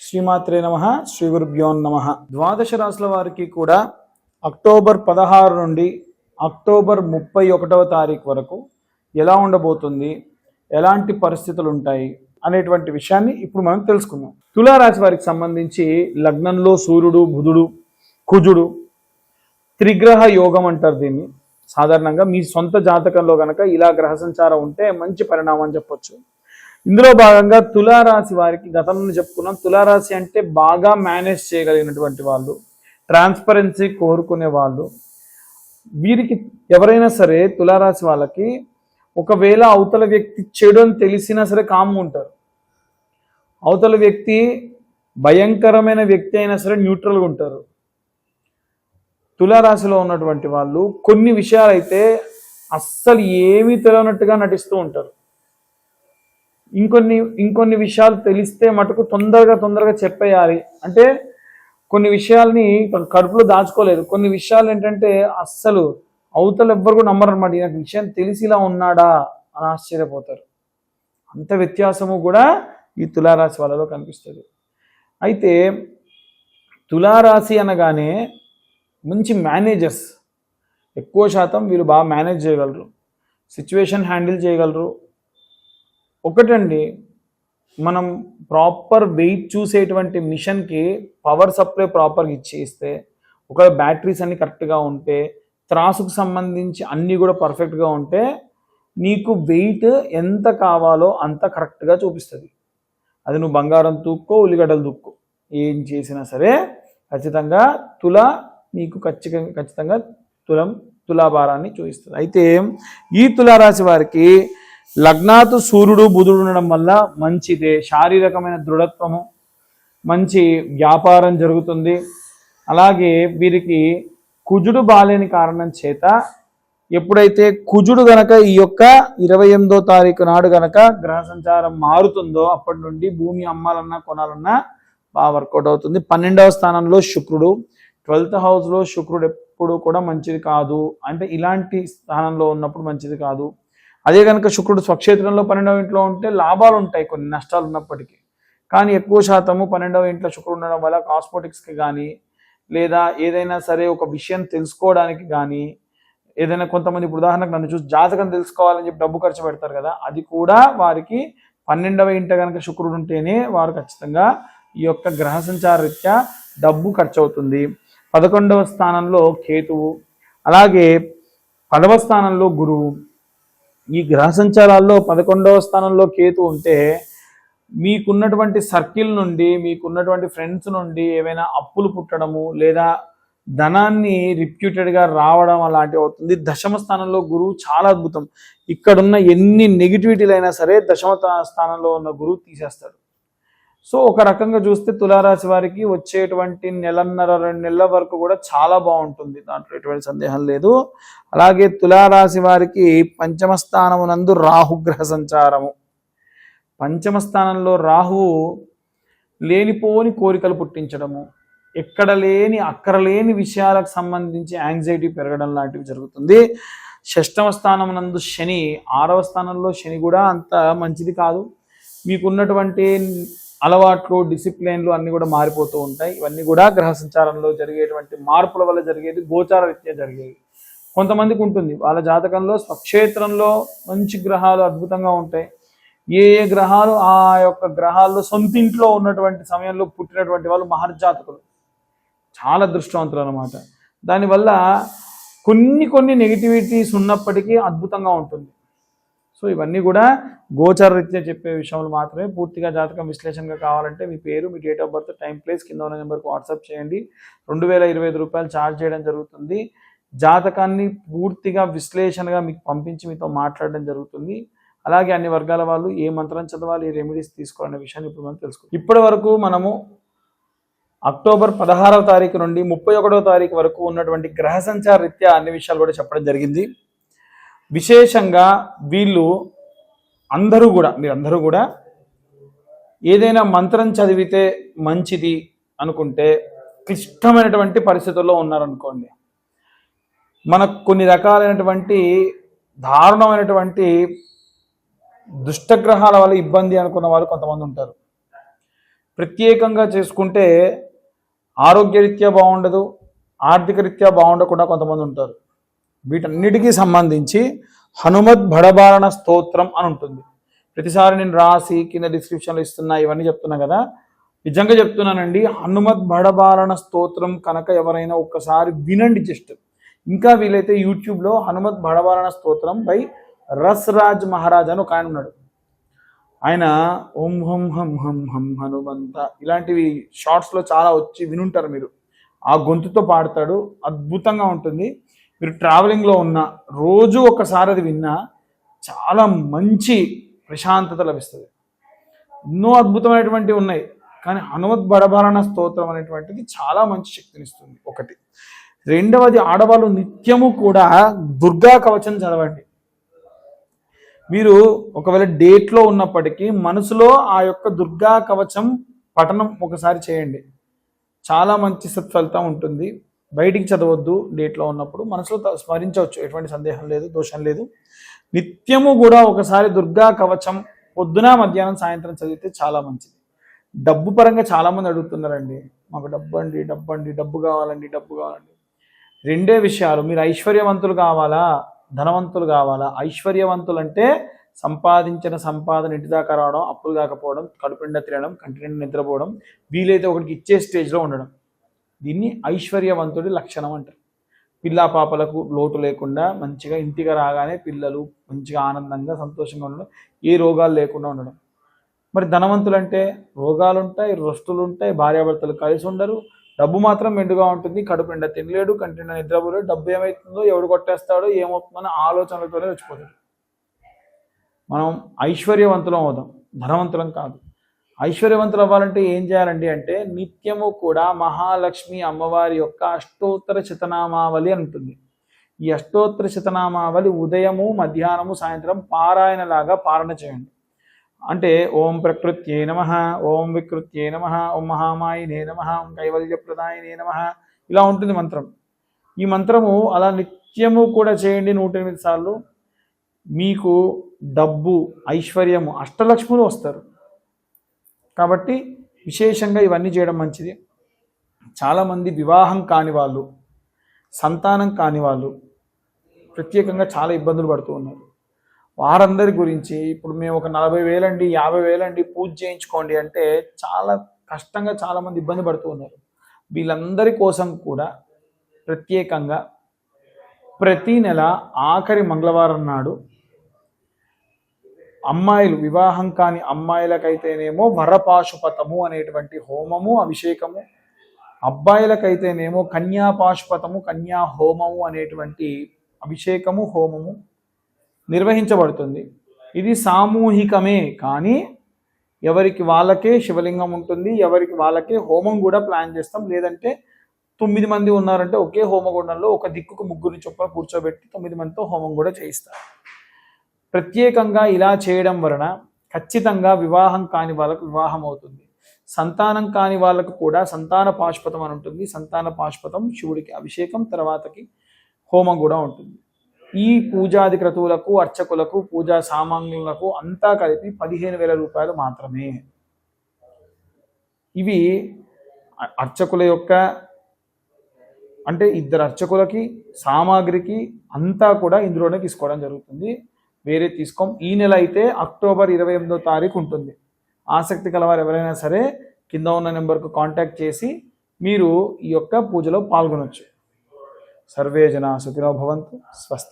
శ్రీమాత్రే నమ శ్రీ గురుభ్యో నమ. ద్వాదశ రాశుల వారికి కూడా అక్టోబర్ పదహారు నుండి అక్టోబర్ ముప్పై ఒకటవ తారీఖు వరకు ఎలా ఉండబోతుంది ఎలాంటి పరిస్థితులు ఉంటాయి అనేటువంటి విషయాన్ని ఇప్పుడు మనం తెలుసుకుందాం. తులారాశి వారికి సంబంధించి లగ్నంలో సూర్యుడు బుధుడు కుజుడు త్రిగ్రహ యోగం అంటారు దీన్ని. సాధారణంగా మీ సొంత జాతకంలో కనుక ఇలా గ్రహ సంచారం ఉంటే మంచి పరిణామం అని చెప్పొచ్చు. ఇందులో భాగంగా తులారాశి వారికి గతంలో చెప్పుకున్నాం. తులారాశి అంటే బాగా మేనేజ్ చేయగలిగినటువంటి వాళ్ళు ట్రాన్స్పరెన్సీ కోరుకునే వాళ్ళు. వీరికి ఎవరైనా సరే తులారాశి వాళ్ళకి ఒకవేళ అవతల వ్యక్తి చెడు అని తెలిసినా సరే కామ్గా ఉంటారు. అవతల వ్యక్తి భయంకరమైన వ్యక్తి అయినా సరే న్యూట్రల్గా ఉంటారు. తులారాశిలో ఉన్నటువంటి వాళ్ళు కొన్ని విషయాలైతే అస్సలు ఏమీ తెలియనట్టుగా నటిస్తూ ఉంటారు. ఇంకొన్ని ఇంకొన్ని విషయాలు తెలిస్తే మటుకు తొందరగా తొందరగా చెప్పేయాలి. అంటే కొన్ని విషయాల్ని కడుపులో దాచుకోలేదు. కొన్ని విషయాలు ఏంటంటే అస్సలు అవతల ఎవ్వరు కూడా నమ్మరు అనమాట నాకు విషయం తెలిసి ఇలా ఉన్నాడా అని ఆశ్చర్యపోతారు. అంత వ్యత్యాసము కూడా ఈ తులారాశి వాళ్ళలో కనిపిస్తుంది. అయితే తులారాశి అనగానే మంచి మేనేజర్స్ ఎక్కువ శాతం వీళ్ళు బాగా మేనేజ్ చేయగలరు. సిచ్యువేషన్ హ్యాండిల్ చేయగలరు. ఒకటండి మనం ప్రాపర్ వెయిట్ చూసేటువంటి మిషన్కి పవర్ సప్లై ప్రాపర్గా ఇచ్చేస్తే ఒకవేళ బ్యాటరీస్ అన్ని కరెక్ట్గా ఉంటే త్రాసుకు సంబంధించి అన్నీ కూడా పర్ఫెక్ట్గా ఉంటే నీకు వెయిట్ ఎంత కావాలో అంత కరెక్ట్గా చూపిస్తుంది. అది నువ్వు బంగారం తూక్కో ఉల్లిగడ్డలు తూక్కో. ఏం చేసినా సరే ఖచ్చితంగా తుల మీకు ఖచ్చితంగా ఖచ్చితంగా తులం తులాభారాన్ని చూపిస్తుంది. అయితే ఈ తులారాశి వారికి లగ్నాతు సూర్యుడు బుధుడు ఉండడం వల్ల మంచిదే. శారీరకమైన దృఢత్వము మంచి వ్యాపారం జరుగుతుంది. అలాగే వీరికి కుజుడు బాలేని కారణం చేత ఎప్పుడైతే కుజుడు గనక ఈ యొక్క ఇరవై ఎనిమిదో తారీఖు నాడు గనక గ్రహ సంచారం మారుతుందో అప్పటి నుండి భూమి అమ్మాలన్నా కొనాలన్నా బాగా వర్కౌట్ అవుతుంది. పన్నెండవ స్థానంలో శుక్రుడు ట్వెల్త్ హౌస్లో శుక్రుడు ఎప్పుడు కూడా మంచిది కాదు. అంటే ఇలాంటి స్థానంలో ఉన్నప్పుడు మంచిది కాదు. అదే కనుక శుక్రుడు స్వక్షేత్రంలో పన్నెండవ ఇంట్లో ఉంటే లాభాలు ఉంటాయి కొన్ని నష్టాలు ఉన్నప్పటికీ. కానీ ఎక్కువ శాతము పన్నెండవ ఇంట్లో శుక్రుడు ఉండడం వల్ల కాస్మోటిక్స్కి కానీ లేదా ఏదైనా సరే ఒక విషయం తెలుసుకోవడానికి కానీ ఏదైనా కొంతమంది ఇప్పుడు ఉదాహరణకు నన్ను చూసి జాతకం తెలుసుకోవాలని చెప్పి డబ్బు ఖర్చు పెడతారు కదా అది కూడా వారికి పన్నెండవ ఇంట కనుక శుక్రుడు ఉంటేనే వారు ఖచ్చితంగా ఈ యొక్క గ్రహ సంచార రీత్యా డబ్బు ఖర్చు అవుతుంది పదకొండవ స్థానంలో కేతువు అలాగే పదవ స్థానంలో గురువు. ఈ గ్రహ సంచారాల్లో పదకొండవ స్థానంలో కేతు ఉంటే మీకున్నటువంటి సర్కిల్ నుండి మీకున్నటువంటి ఫ్రెండ్స్ నుండి ఏవైనా అప్పులు పుట్టడము లేదా ధనాన్ని రిప్యూటెడ్గా రావడం అలాంటివి అవుతుంది. దశమ స్థానంలో గురువు చాలా అద్భుతం. ఇక్కడున్న ఎన్ని నెగిటివిటీలైనా సరే దశమ స్థానంలో ఉన్న గురువు తీసేస్తాడు సో ఒక రకంగా చూస్తే తులారాశి వారికి వచ్చేటువంటి నెలన్నర రెండు నెలల వరకు కూడా చాలా బాగుంటుంది. దాంట్లో ఎటువంటి సందేహం లేదు. అలాగే తులారాశి వారికి పంచమ స్థానమునందు రాహుగ్రహ సంచారము. పంచమ స్థానంలో రాహువు లేనిపోని కోరికలు పుట్టించడము. ఎక్కడ లేని అక్కడ లేని విషయాలకు సంబంధించి యాంగ్జైటీ పెరగడం లాంటివి జరుగుతుంది. షష్టమ స్థానం నందు శని ఆరవ స్థానంలో శని కూడా అంత మంచిది కాదు. మీకున్నటువంటి అలవాట్లు డిసిప్లిన్లు అన్నీ కూడా మారిపోతూ ఉంటాయి. ఇవన్నీ కూడా గ్రహ సంచారంలో జరిగేటువంటి మార్పుల వల్ల జరిగేది గోచార రీత్యా జరిగేవి. కొంతమందికి ఉంటుంది. వాళ్ళ జాతకంలో స్వక్షేత్రంలో మంచి గ్రహాలు అద్భుతంగా ఉంటాయి. ఏ ఏ గ్రహాలు ఆ యొక్క గ్రహాల్లో సొంతింట్లో ఉన్నటువంటి సమయంలో పుట్టినటువంటి వాళ్ళు మహర్జాతకులు. చాలా దృష్టవంతులు అనమాట దానివల్ల కొన్ని కొన్ని నెగిటివిటీస్ ఉన్నప్పటికీ అద్భుతంగా ఉంటుంది. సో ఇవన్నీ కూడా గోచర రీత్యా చెప్పే విషయంలో మాత్రమే పూర్తిగా జాతకం విశ్లేషణగా కావాలంటే మీ పేరు మీ date of birth time place కింద ఉన్న నెంబర్కి వాట్సాప్ చేయండి. రెండు వేల ఇరవై ఐదు రూపాయలు ఛార్జ్ చేయడం జరుగుతుంది. జాతకాన్ని పూర్తిగా విశ్లేషణగా మీకు పంపించి మీతో మాట్లాడడం జరుగుతుంది. అలాగే అన్ని వర్గాల వాళ్ళు ఏ మంత్రం చదవాలి ఏ రెమెడీస్ తీసుకోవాలనే విషయాన్ని ఇప్పుడు మనం తెలుసుకో ఇప్పటి వరకు మనము అక్టోబర్ పదహారవ తారీఖు నుండి ముప్పై ఒకటవ తారీఖు వరకు ఉన్నటువంటి గ్రహ సంచార రీత్యా అన్ని విషయాలు కూడా చెప్పడం జరిగింది. విశేషంగా వీళ్ళు అందరూ కూడా మీరందరూ కూడా ఏదైనా మంత్రం చదివితే మంచిది అనుకుంటే క్లిష్టమైనటువంటి పరిస్థితుల్లో ఉన్నారనుకోండి. మనకు కొన్ని రకాలైనటువంటి దారుణమైనటువంటి దుష్టగ్రహాల వల్ల ఇబ్బంది అనుకున్న వాళ్ళు కొంతమంది ఉంటారు. ప్రత్యేకంగా చేసుకుంటే ఆరోగ్యరీత్యా బాగుండదు ఆర్థిక రీత్యా బాగుండకుండా కొంతమంది ఉంటారు. వీటన్నిటికీ సంబంధించి హనుమద్ భడబారణ స్తోత్రం అని ఉంటుంది. ప్రతిసారి నేను రాసి కింద డిస్క్రిప్షన్లో ఇస్తున్నా ఇవన్నీ చెప్తున్నా కదా. నిజంగా చెప్తున్నానండి హనుమద్ భడబారణ స్తోత్రం కనుక ఎవరైనా ఒక్కసారి వినండి జస్ట్. ఇంకా వీలైతే యూట్యూబ్లో హనుమద్ భడబారణ స్తోత్రం బై రస్రాజ్ మహారాజ్ అని ఒక ఆయన ఉన్నాడు. ఆయన ఓం హం హం హం హం హనుమంత ఇలాంటివి షార్ట్స్లో చాలా వచ్చి వినుంటారు మీరు. ఆ గొంతుతో పాడతాడు అద్భుతంగా ఉంటుంది. మీరు ట్రావెలింగ్లో ఉన్న రోజు ఒకసారి అది విన్నా చాలా మంచి ప్రశాంతత లభిస్తుంది. ఎన్నో అద్భుతమైనటువంటివి ఉన్నాయి కానీ హనుమత్ బడభరణ స్తోత్రం అనేటువంటిది చాలా మంచి శక్తినిస్తుంది. ఒకటి. రెండవది ఆడవాళ్ళు నిత్యము కూడా దుర్గా కవచం చదవండి. మీరు ఒకవేళ డేట్లో ఉన్నప్పటికీ మనసులో ఆ యొక్క దుర్గా కవచం పఠనం ఒకసారి చేయండి. చాలా మంచి సత్ఫలితం ఉంటుంది. బయటికి చదవద్దు డేట్లో ఉన్నప్పుడు మనసులో త- స్మరించవచ్చు. ఎటువంటి సందేహం లేదు దోషం లేదు. నిత్యము కూడా ఒకసారి దుర్గా కవచం పొద్దున మధ్యాహ్నం సాయంత్రం చదివితే చాలా మంచిది. డబ్బు పరంగా చాలామంది అడుగుతున్నారండి. మాకు డబ్బు అండి డబ్బు అండి డబ్బు కావాలండి డబ్బు కావాలండి. రెండే విషయాలు. మీరు ఐశ్వర్యవంతులు కావాలా? ధనవంతులు కావాలా? ఐశ్వర్యవంతులు అంటే సంపాదించిన సంపాదన ఇంటిదాకా రావడం అప్పులు కాకపోవడం కడుపు నిండా తినడం కంటి నిండా నిద్రపోవడం వీలైతే ఒకరికి ఇచ్చే స్టేజ్లో ఉండడం. దీన్ని ఐశ్వర్యవంతుడి లక్షణం అంటారు. పిల్లా పాపలకు లోటు లేకుండా మంచిగా ఇంటికి రాగానే పిల్లలు మంచిగా ఆనందంగా సంతోషంగా ఉండడం ఏ రోగాలు లేకుండా ఉండడం. మరి ధనవంతులు అంటే రోగాలు ఉంటాయి రొస్తులు ఉంటాయి భార్యాభర్తలు కలిసి ఉండరు. డబ్బు మాత్రం మెండుగా ఉంటుంది కడుపు నిండా తినలేడు కంటి నిండా నిద్రపోలేడు డబ్బు ఏమవుతుందో ఎవడు కొట్టేస్తాడో ఏమవుతుందో ఆలోచనలతోనే వచ్చిపోతాడు మనం ఐశ్వర్యవంతులం అవుదాం ధనవంతులం కాదు. ఐశ్వర్యవంతులు అవ్వాలంటే ఏం చేయాలండి అంటే నిత్యము కూడా మహాలక్ష్మి అమ్మవారి యొక్క అష్టోత్తర చితనామావళి అంటుంది ఉంటుంది. ఈ అష్టోత్తర చితనామావళి ఉదయము మధ్యాహ్నము సాయంత్రం పారాయణలాగా పారణ చేయండి. అంటే ఓం ప్రకృత్యే నమ ఓం వికృత్యే నమ ఓం మహామాయినే నమ ఓం కైవల్యప్రదాయనే నమ ఇలా ఉంటుంది మంత్రం. ఈ మంత్రము అలా నిత్యము కూడా చేయండి నూట ఎనిమిది సార్లు. మీకు డబ్బు ఐశ్వర్యము అష్టలక్ష్ములు వస్తారు. కాబట్టి విశేషంగా ఇవన్నీ చేయడం మంచిది. చాలామంది వివాహం కాని వాళ్ళు సంతానం కాని వాళ్ళు ప్రత్యేకంగా చాలా ఇబ్బందులు పడుతూ ఉన్నారు. వారందరి గురించి ఇప్పుడు మేము ఒక నలభై వేలండి యాభై వేలండి పూజ చేయించుకోండి అంటే చాలా కష్టంగా చాలామంది ఇబ్బంది పడుతూ ఉన్నారు. వీళ్ళందరి కోసం కూడా ప్రత్యేకంగా ప్రతి నెల ఆఖరి మంగళవారం నాడు అమ్మాయిలు వివాహం కాని అమ్మాయిలకైతేనేమో వరపాశుపతము అనేటువంటి హోమము అభిషేకము. అబ్బాయిలకైతేనేమో కన్యాపాశుపతము కన్యా హోమము అనేటువంటి అభిషేకము హోమము నిర్వహించబడుతుంది. ఇది సామూహికమే కానీ ఎవరికి వాళ్ళకే శివలింగం ఉంటుంది ఎవరికి వాళ్ళకే హోమం కూడా ప్లాన్ చేస్తాం. లేదంటే తొమ్మిది మంది ఉన్నారంటే ఒకే హోమగుండంలో ఒక దిక్కుకు ముగ్గురిని చొప్పున కూర్చోబెట్టి తొమ్మిది మందితో హోమం కూడా చేయిస్తారు. ప్రత్యేకంగా ఇలా చేయడం వలన ఖచ్చితంగా వివాహం కాని వాళ్ళకు వివాహం అవుతుంది. సంతానం కాని వాళ్ళకు కూడా సంతాన పాశుపతం అని ఉంటుంది. సంతాన పాశుపతం శివుడికి అభిషేకం తర్వాతకి హోమం కూడా ఉంటుంది. ఈ పూజాది క్రతువులకు అర్చకులకు పూజా సామాన్యులకు అంతా కలిపి పదిహేను వేల రూపాయలు మాత్రమే. ఇవి అర్చకుల యొక్క అంటే ఇద్దరు అర్చకులకి సామాగ్రికి అంతా కూడా ఇందులోనే తీసుకోవడం జరుగుతుంది. వేరే తీసుకోం. ఈ నెల అయితే అక్టోబర్ ఇరవై ఎనిమిదో తారీఖు ఉంటుంది. ఆసక్తి కలవారు ఎవరైనా సరే కింద ఉన్న నెంబర్కు కాంటాక్ట్ చేసి మీరు ఈ యొక్క పూజలో పాల్గొనవచ్చు సర్వే జన సుఖినో భవంతు. స్వస్తి.